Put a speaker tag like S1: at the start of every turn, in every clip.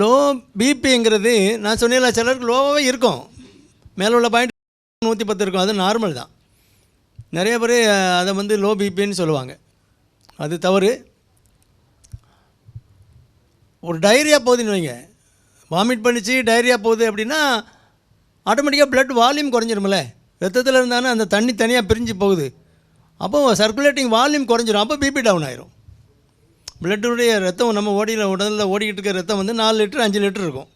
S1: Low பிபிங்கிறது நான் சொன்னேன்ல சிலருக்கு லோவாகவே இருக்கும். மேலே உள்ள பாயிண்ட் நூற்றி பத்து இருக்கும். அது நார்மல் தான். நிறைய பேர் அதை வந்து லோ பிபின்னு சொல்லுவாங்க. அது தவறு. ஒரு டைரியா போகுதுன்னு வைங்க. வாமிட் பண்ணிச்சு டைரியா போகுது அப்படின்னா ஆட்டோமேட்டிக்காக பிளட் வால்யூம் குறைஞ்சிருமில்ல ரத்தத்தில் இருந்தானே அந்த தண்ணி தனியாக பிரிஞ்சு போகுது. அப்போ சர்க்குலேட்டிங் வால்யூம் குறைஞ்சிரும். அப்போ பிபி டவுன் ஆயிரும். பிளட்டுடைய ரத்தம் நம்ம ஓடியில் உடலில் ஓடிக்கிட்டு இருக்க ரத்தம் வந்து நாலு லிட்டர் அஞ்சு லிட்டர் இருக்கும்.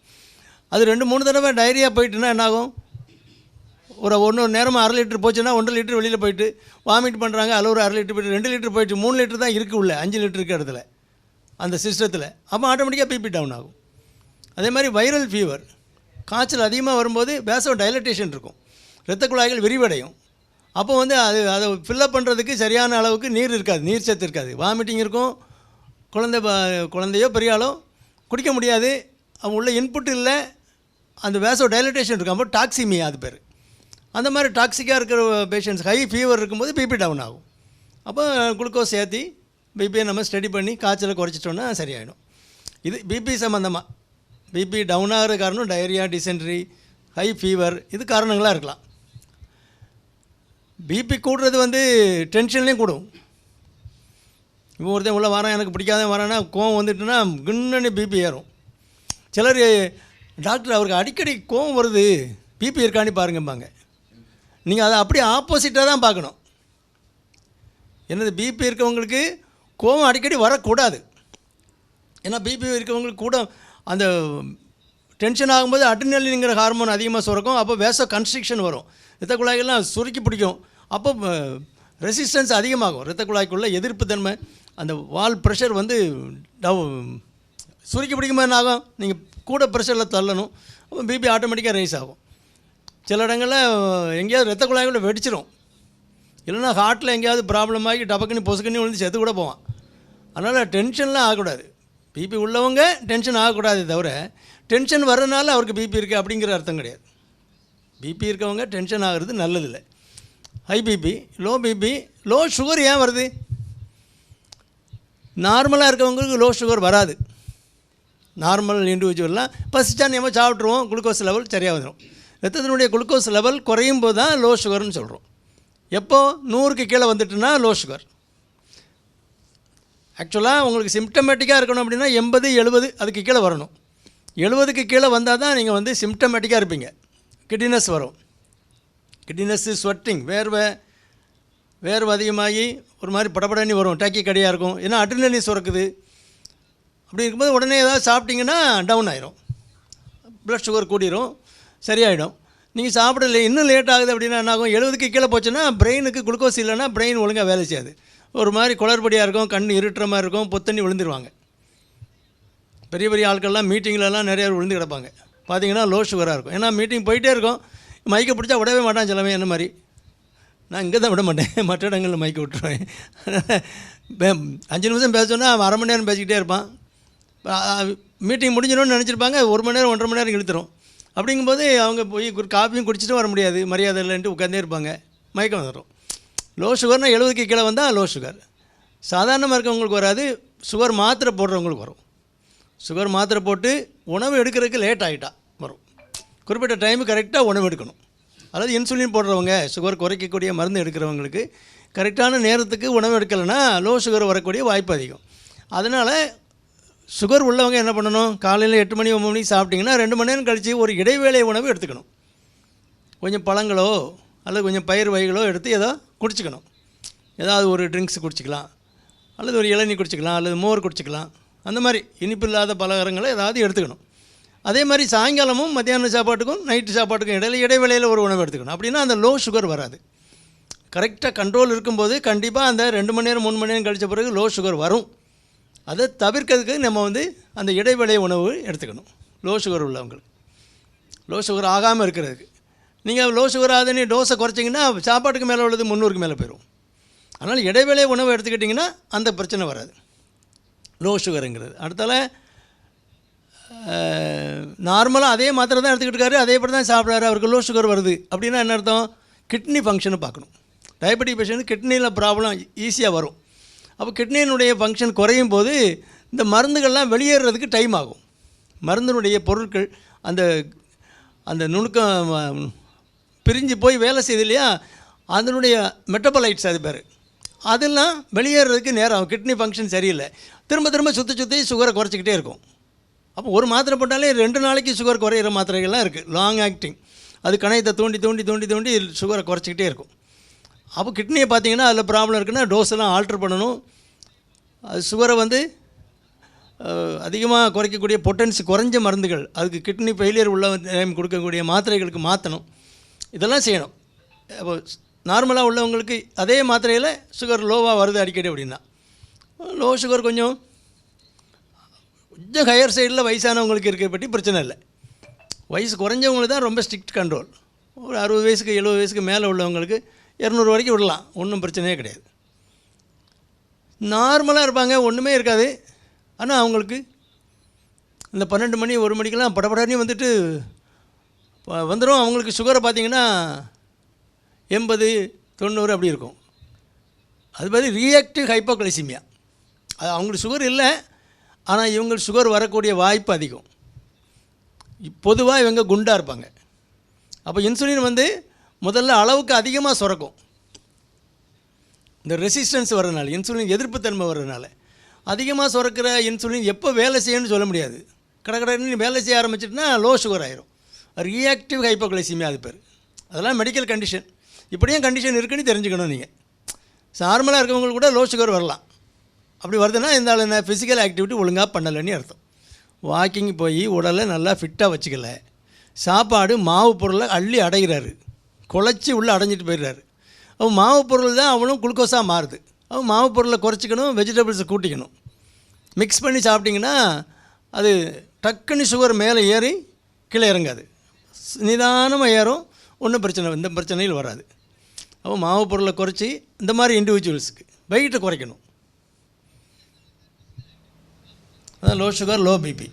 S1: அது ரெண்டு மூணு தடவை டைரியா போயிட்டுனா என்னாகும்? ஒரு ஒன்று நேரமாக அரை லிட்டர் போச்சுன்னா ஒன்றரை லிட்டர் வெளியில் போயிட்டு வாமிட் பண்ணுறாங்க அதில் ஒரு அரை லிட்டர் போயிட்டு ரெண்டு லிட்டர் போயிட்டு மூணு லிட்டர் தான் இருக்குது உள்ள அஞ்சு லிட்டர் இருக்க இடத்துல அந்த சிஸ்டத்தில் அப்போ ஆட்டோமேட்டிக்காக பிபி டவுன் ஆகும். அதே மாதிரி வைரல் ஃபீவர் காய்ச்சல் அதிகமாக வரும்போது பேசோ டைலட்டேஷன் இருக்கும். இரத்த குழாய்கள் விரிவடையும். அப்போ வந்து அது அதை ஃபில்லப் பண்ணுறதுக்கு சரியான அளவுக்கு நீர் இருக்காது நீர் சத்து இருக்காது. வாமிட்டிங் இருக்கும் குழந்தை ப- குழந்தையோ பெரிய ஆளோ குடிக்க முடியாது. அவங்க உள்ள இன்புட் இல்லை. அந்த வேசோ டைலட்டேஷன் இருக்கும் அப்போ டாக்ஸிமியா அது பேர். அந்த மாதிரி டாக்ஸிக்காக இருக்கிற பேஷண்ட்ஸ் ஹை ஃபீவர் இருக்கும்போது பிபி டவுன் ஆகும். அப்போ குளுக்கோஸ் ஏற்றி பிபியை நம்ம ஸ்டடி பண்ணி காய்ச்சலை குறைச்சிட்டோன்னா சரியாயிடும். இது பிபி சம்மந்தமாக பிபி டவுன் ஆகிற காரணம் டயரியா டிசென்ட்ரி ஹை ஃபீவர் இது காரணங்களாக இருக்கலாம். பிபி கூடுறது வந்து டென்ஷன்லேயும் கூடும். இப்போ ஒருத்தன் உள்ளே வரான் எனக்கு பிடிக்காத வரேன்னா கோவம் வந்துட்டுன்னா கிண்ணனு பிபி ஏறும். சிலர் டாக்டர் அவருக்கு அடிக்கடி கோவம் வருது. பிபி இருக்கான்னு பாருங்கம்பாங்க. நீங்கள் அதை அப்படியே ஆப்போசிட்டாக தான் பார்க்கணும். என்னது பிபி இருக்கவங்களுக்கு கோவம் அடிக்கடி வரக்கூடாது. ஏன்னா பிபி இருக்கவங்களுக்கு கூட அந்த டென்ஷன் ஆகும்போது அட்ரினலின்ங்கிற ஹார்மோன் அதிகமாக சுரக்கும். அப்போ வேச கன்ஸ்ட்ரிக்ஷன் வரும். ரத்த குழாய்கள்லாம் சுருக்கி பிடிக்கும். அப்போ eh, ரெசிஸ்டன்ஸ் அதிகமாகும். ரத்த குழாய்க்குள்ள எதிர்ப்பு தன்மை அந்த வால் ப்ரெஷர் வந்து டவு சுருக்கி பிடிக்கும்போது என்ன ஆகும்? நீங்கள் கூட ப்ரெஷரில் தள்ளணும். அப்போ பிபி ஆட்டோமேட்டிக்காக ரைஸ் ஆகும். சில இடங்களில் எங்கேயாவது ரத்த குழாய்களை வெடிச்சிடும் இல்லைன்னா ஹார்ட்டில் எங்கேயாவது ப்ராப்ளம் ஆகி டபக்குன்னு பொசுக்குன்னு விழுந்து செத்து கூட போவான். அதனால் டென்ஷன்லாம் ஆகக்கூடாது. பிபி உள்ளவங்க டென்ஷன் ஆகக்கூடாது தவிர டென்ஷன் வர்றதுனால அவருக்கு பிபி இருக்குது அப்படிங்கிற அர்த்தம் கிடையாது. பிபி இருக்கவங்க டென்ஷன் ஆகிறது நல்லதில்லை. High BP low BP low sugar ஏன் வருது? நார்மலாக இருக்கவங்களுக்கு லோ சுகர் வராது. நார்மல் இண்டிவிஜுவல்லாம் பசிச்சா நம்ம சாப்பிட்ருவோம் குளுக்கோஸ் லெவல் சரியாக வந்துடும் ரத்தத்தினுடைய குளுக்கோஸ் லெவல் குறையும் போது தான் லோ சுகர்னு சொல்கிறோம் எப்போது நூறுக்கு கீழே வந்துட்டுனா லோ சுகர் ஆக்சுவலாக உங்களுக்கு சிம்டமேட்டிக்காக இருக்கணும் அப்படின்னா எண்பது எழுபது அதுக்கு கீழே வரணும். எழுபதுக்கு கீழே வந்தால் தான் நீங்கள் வந்து சிம்டமேட்டிக்காக இருப்பீங்க. கிட்னினஸ் வரும். கிட்னினஸ்ஸு ஸ்வெட்டிங் வேர்வை வேர்வை அதிகமாகி ஒரு மாதிரி படப்படனி வரும். டக்கி கடையாக இருக்கும். ஏன்னா அட்ரினலி சுரக்குது. அப்படி இருக்கும்போது உடனே ஏதாவது சாப்பிட்டிங்கன்னா டவுன் ஆயிரும். ப்ளட் சுகர் கூடிரும். சரியாயிடும். நீங்கள் சாப்பிடல இன்னும் லேட் ஆகுது அப்படின்னா என்ன ஆகும்? எழுபதுக்கு கீழே போச்சுன்னா பிரெயினுக்கு குளுக்கோஸ் இல்லைன்னா பிரெயின் ஒழுங்காக வேலை செய்யாது. ஒரு மாதிரி குளறுபடியாக இருக்கும் கண் இருட்டுற மாதிரி இருக்கும் பொத்தண்ணி விழுந்துருவாங்க. பெரிய பெரிய ஆட்கள்லாம் மீட்டிங்லலாம் நிறைய விழுந்து கிடப்பாங்க. பார்த்தீங்கன்னா லோ சுகராக இருக்கும். ஏன்னா மீட்டிங் போயிட்டே இருக்கும். மைக்கை பிடிச்சா விடவே மாட்டான் சிலவே என்ன மாதிரி? நான் இங்கே தான் விட மாட்டேன் மற்ற இடங்களில் மைக்கை விட்டுருவேன். பே- அஞ்சு நிமிஷம் பேச அவன் அரை மணி நேரம் பேசிக்கிட்டே இருப்பான். மீட்டிங் முடிஞ்சிடும்னு நினச்சிருப்பாங்க. ஒரு மணி நேரம் ஒன்றரை மணி நேரம் இழுத்துரும். அப்படிங்கும்போது அவங்க போய் ஒரு காப்பியும் குடிச்சிட்டு வர முடியாது. மரியாதை இல்லைன்ட்டு உட்காந்தே இருப்பாங்க. மயக்கம் வந்துடும் லோ சுகர்னால் எழுபதுக்கு கீழே வந்தால் லோ சுகர் சாதாரணமாக இருக்கவங்களுக்கு வராது. சுகர் மாத்திரை போடுறவங்களுக்கு வரும். சுகர் மாத்திரை போட்டு உணவு எடுக்கிறதுக்கு லேட் ஆகிட்டா வரும். குறிப்பிட்ட டைமு கரெக்டாக உணவு எடுக்கணும். அதாவது இன்சுலின் போடுறவங்க சுகர் குறைக்கக்கூடிய மருந்து எடுக்கிறவங்களுக்கு கரெக்டான நேரத்துக்கு உணவு எடுக்கலைன்னா லோ சுகர் வரக்கூடிய வாய்ப்பு அதிகம். அதனால் சுகர் உள்ளவங்க என்ன பண்ணணும்? காலையில் எட்டு மணி ஒம்பது மணிக்கு சாப்பிட்டிங்கன்னா ரெண்டு மணி நேரம் கழித்து ஒரு இடைவேளை உணவு எடுத்துக்கணும். கொஞ்சம் பழங்களோ அல்லது கொஞ்சம் பயிர் வகைகளோ எடுத்து ஏதோ குடிச்சிக்கணும். ஏதாவது ஒரு ட்ரிங்க்ஸ் குடிச்சிக்கலாம். அல்லது ஒரு இளநீர் குடிச்சிக்கலாம் அல்லது மோர் குடிச்சிக்கலாம். அந்த மாதிரி இனிப்பு இல்லாத பலகாரங்களை ஏதாவது எடுத்துக்கணும். அதே மாதிரி சாயங்காலமும் மத்தியான சாப்பாட்டுக்கும் நைட்டு சாப்பாட்டுக்கும் இடையில இடைவேளையில் ஒரு உணவு எடுத்துக்கணும். அப்படின்னா அந்த லோ சுகர் வராது. கரெக்டாக கண்ட்ரோல் இருக்கும்போது கண்டிப்பாக அந்த ரெண்டு மணி நேரம் மூணு மணி நேரம் கழித்த பிறகு லோ சுகர் வரும். அதை தவிர்க்கிறதுக்கு நம்ம வந்து அந்த இடைவேளை உணவு எடுத்துக்கணும். லோ சுகர் உள்ளவங்களுக்கு. லோ சுகர் ஆகாமல் இருக்கிறதுக்கு. நீங்கள் லோ சுகர் ஆகுதுன்னு டோஸை குறைச்சிங்கன்னா சாப்பாட்டுக்கு மேலே உள்ளது முந்நூறுக்கு மேலே போயிடும் அதனால் இடைவேளை உணவு எடுத்துக்கிட்டிங்கன்னா அந்த பிரச்சனை வராது. லோ சுகருங்கிறது அடுத்தால நார்மலாக அதே மாத்திரை தான் எடுத்துக்கிட்டு இருக்காரு அதே படி தான் சாப்பிட்றாரு. அவருக்கு லோ சுகர் வருது. அப்படின்னா என்ன அர்த்தம்? கிட்னி ஃபங்க்ஷனை பார்க்கணும். டயபெட்டிக் பேஷண்ட் கிட்னியில் ப்ராப்ளம் ஈஸியாக வரும். அப்போ கிட்னியினுடைய ஃபங்க்ஷன் குறையும் போது இந்த மருந்துகள்லாம் வெளியேறதுக்கு டைம் ஆகும். மருந்தினுடைய பொருட்கள் அந்த அந்த நுணுக்கம் பிரிஞ்சு போய் வேலை செய்யுது இல்லையா? அதனுடைய மெட்டபலைட்ஸ் அது பேர். அதெல்லாம் வெளியேறதுக்கு நேரம் ஆகும். கிட்னி ஃபங்க்ஷன் சரியில்லை. திரும்ப திரும்ப சுற்றி சுற்றி சுகரை குறைச்சிக்கிட்டே இருக்கும். அப்போ ஒரு மாத்திரை போட்டாலே ரெண்டு நாளைக்கு சுகர் குறையிற மாத்திரைகள்லாம் இருக்குது லாங் ஆக்டிங் அது கணையத்தை தூண்டி தூண்டி தூண்டி தூண்டி சுகரை குறைச்சிக்கிட்டே இருக்கும். அப்போ கிட்னியை பார்த்தீங்கன்னா அதில் ப்ராப்ளம் இருக்குன்னா டோஸ் எல்லாம் ஆல்ட்ரு பண்ணணும். அது சுகரை வந்து அதிகமாக குறைக்கக்கூடிய பொட்டன்சி குறைஞ்ச மருந்துகள். அதுக்கு கிட்னி ஃபெயிலியர் உள்ள டைம் கொடுக்கக்கூடிய மாத்திரைகளுக்கு மாற்றணும் இதெல்லாம் செய்யணும். அப்போ நார்மலாக உள்ளவங்களுக்கு அதே மாத்திரையில் சுகர் லோவாக வருது அடிக்கடி அப்படின்னா. லோ சுகர் கொஞ்சம் கொஞ்சம் ஹையர் சைடில் வயசானவங்களுக்கு இருக்க பற்றி பிரச்சனை இல்லை. வயசு குறைஞ்சவங்களுக்கு தான் ரொம்ப ஸ்ட்ரிக்ட் கண்ட்ரோல் ஒரு அறுபது வயசுக்கு எழுபது வயசுக்கு மேலே உள்ளவங்களுக்கு இரநூறு வரைக்கும் விடலாம். ஒன்றும் பிரச்சனையே கிடையாது. நார்மலாக இருப்பாங்க ஒன்றுமே இருக்காது. ஆனால் அவங்களுக்கு இந்த பன்னெண்டு மணி ஒரு மணிக்கெல்லாம் படப்படனே வந்துட்டு வந்துடும் அவங்களுக்கு சுகரை பார்த்தீங்கன்னா எண்பது தொண்ணூறு அப்படி இருக்கும். அது மாதிரி ரியாக்டிவ் ஹைப்போக்ளைசிமியா அது அவங்களுக்கு சுகர் இல்லை. ஆனால் இவங்க சுகர் வரக்கூடிய வாய்ப்பு அதிகம். பொதுவாக இவங்க குண்டாக இருப்பாங்க. அப்போ இன்சுலின் வந்து முதல்ல அளவுக்கு அதிகமாக சுரக்கும். இந்த ரெசிஸ்டன்ஸ் வர்றதுனால இன்சுலின் எதிர்ப்புத்தன்மை வர்றதுனால அதிகமாக சுரக்கிற இன்சுலின் எப்போ வேலை செய்யணும்னு சொல்ல முடியாது. கடற்கடன்னு வேலை செய்ய ஆரம்பிச்சிட்டுனா லோ சுகர் ஆயிரும். ரியாக்டிவ் ஹைப்போக்ளைசிமியா அது பேர். அதெல்லாம் மெடிக்கல் கண்டிஷன் இப்படியும் கண்டிஷன் இருக்குன்னு தெரிஞ்சுக்கணும் நீங்கள் நார்மலாக இருக்கவங்களுக்கு கூட லோ சுகர் வரலாம். அப்படி வருதுன்னா இருந்தாலும் என்ன ஃபிசிக்கல் ஆக்டிவிட்டி ஒழுங்காக பண்ணலைன்னு அர்த்தம். வாக்கிங் போய் உடலை நல்லா ஃபிட்டாக வச்சுக்கல. சாப்பாடு மாவு பொருளை அள்ளி அடைகிறாரு. குழச்சி உள்ளே அடைஞ்சிட்டு போயிடுறாரு. அவன் மாவு பொருள் தான் அவனும் குளுக்கோஸாக மாறுது. அவன் மாவு பொருளை குறைச்சிக்கணும் வெஜிடபிள்ஸை கூட்டிக்கணும். மிக்ஸ் பண்ணி சாப்பிட்டிங்கன்னா அது டக்குன்னு சுகர் மேலே ஏறி கீழே இறங்காது. நிதானமாக ஏறும் ஒன்றும் பிரச்சனை இந்த பிரச்சனையில் வராது. அப்போ மாவு பொருளை குறைச்சி இந்த மாதிரி இண்டிவிஜுவல்ஸுக்கு வெயிட்டை குறைக்கணும். Low sugar low BP